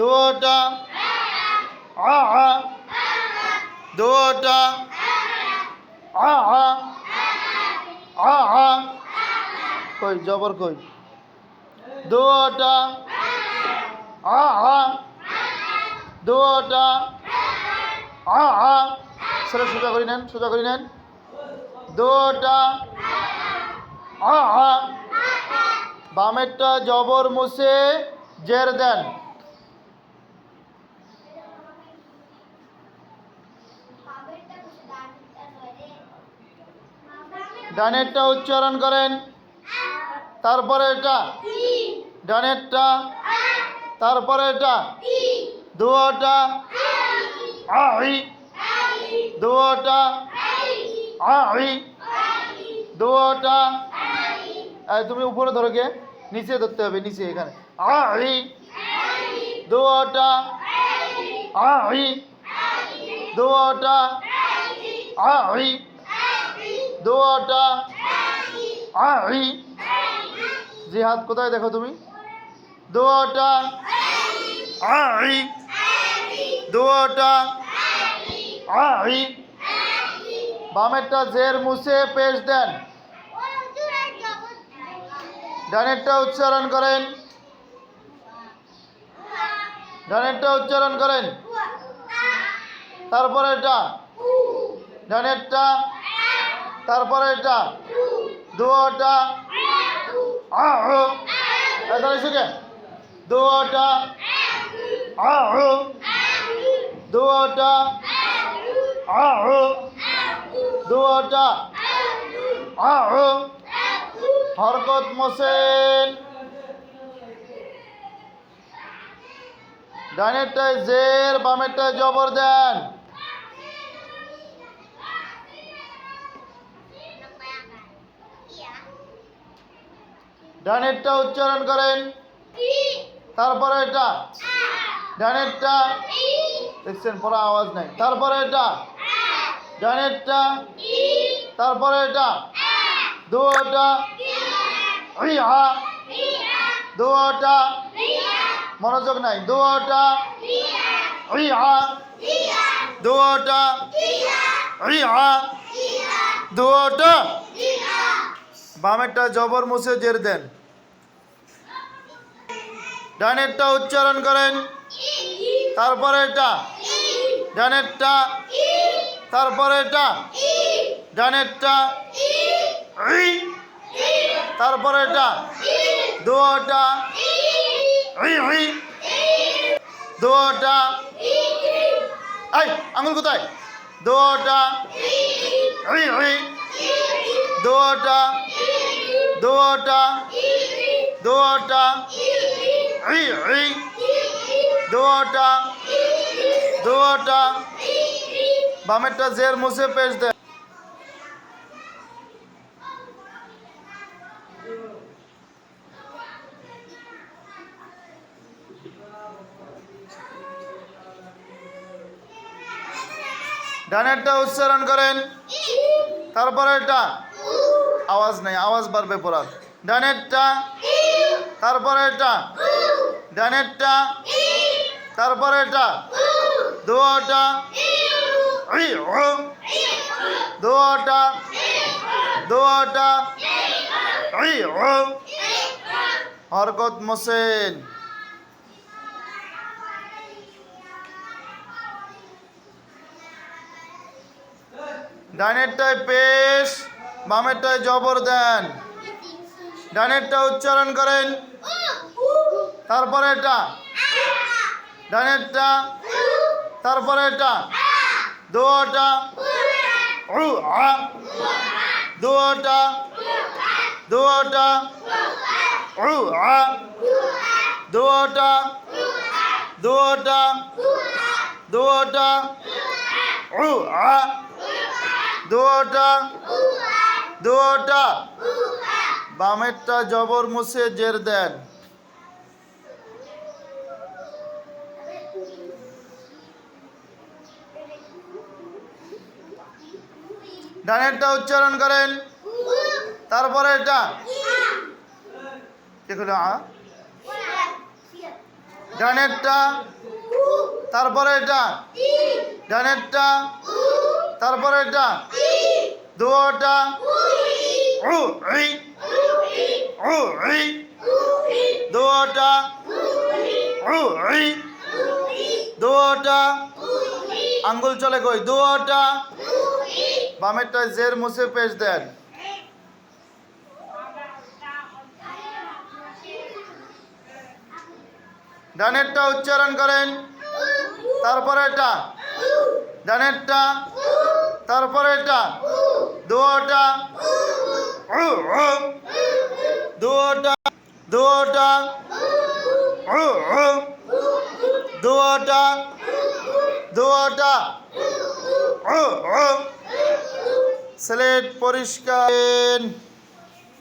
দুটা। আ দুটা। আ আ। কই, জবর কই? দুটা। আ দুটা। আ সেটা সোজা করে নেন, সোজা করে নেন। দুটা। আ। বামেরটা জবর মুছে, জের দেন। ডানেরটা উচ্চারণ করেন। তারপরে এটা ডানেরটা। তারপরে এটা দুটা আই। দুটা আই। দুটা তুমি উপরে ধরো কে নিচে ধরতে হবে, নিচে এখানে। আই। দুটা আই। দুটা আই। দুটা আই। জিহাদ কোথায় দেখো তুমি? দুটা আই। বামেরটা জের মুছে পেশ দেন। ডানেরটা উচ্চারণ করেন। ডানেরটা উচ্চারণ করেন। তারপরে এটা ডানেরটা তারপরে এটা দুটা শিখে দুটা দুটা দুটা হরকত মোসেন। ডানেরটায় জের বামেরটায় জবর দেন। ডানেরটা উচ্চারণ করেন। তারপরে এটা। ডানেরটা। দেখছেন পরে আওয়াজ নাই। তারপরে এটা। ডানেরটা। তারপরে এটা। দুটা ইহা দুটা মনোযোগ নাই। দুটা ইহা দুটা ইহা দুটা বামেরটা জবর মুছে জের দেন। ডানেরটা উচ্চারণ করেন। তারপরে এটা ডানেরটা। তারপরে এটা ডানেরটা। তারপরে এটা দুটা দুটা এই, আঙুল কোথায়? দুটা দুটা দুটা দুটা ই ই দুটা দুটা বামেরটা জের মুছে পেশ দেন ডানেরটা উচ্চারণ করেন। তারপরে এটা আওয়াজ নেই, আওয়াজ বাড়বে পড়ার ডানেরটা তারপরে এটা। ডানেরটা তারপরে এটা। দুটা ই ও দুটা দুটা ই ও হরকত মোসেন। ডানেরটায় পেশ। বামেরটায় জবর দেন। ডানেরটা উচ্চারণ করেন। তারপরে এটা ডানেরটা তারপরে এটা দুটা দুটা দুটা দুটা দুটা দুটা দুটা দুটা বামেরটা জবর মুছে জের দেন। ডানেরটা উচ্চারণ করেন। তারপরে এটা কি হলো ডানেরটা। তারপরে এটা ডানেরটা। তারপরে এটা দুটা দুটা দুটা আঙ্গুল চলে কই? দুটা বামেরটা জের মুছে পেশ দেন। ডানেরটা উচ্চারণ করেন। তারপরে এটা ডানেরটা? তারপরে এটা। দুটা দুটা দুটা দুটা দুটা স্লেট পরিষ্কার।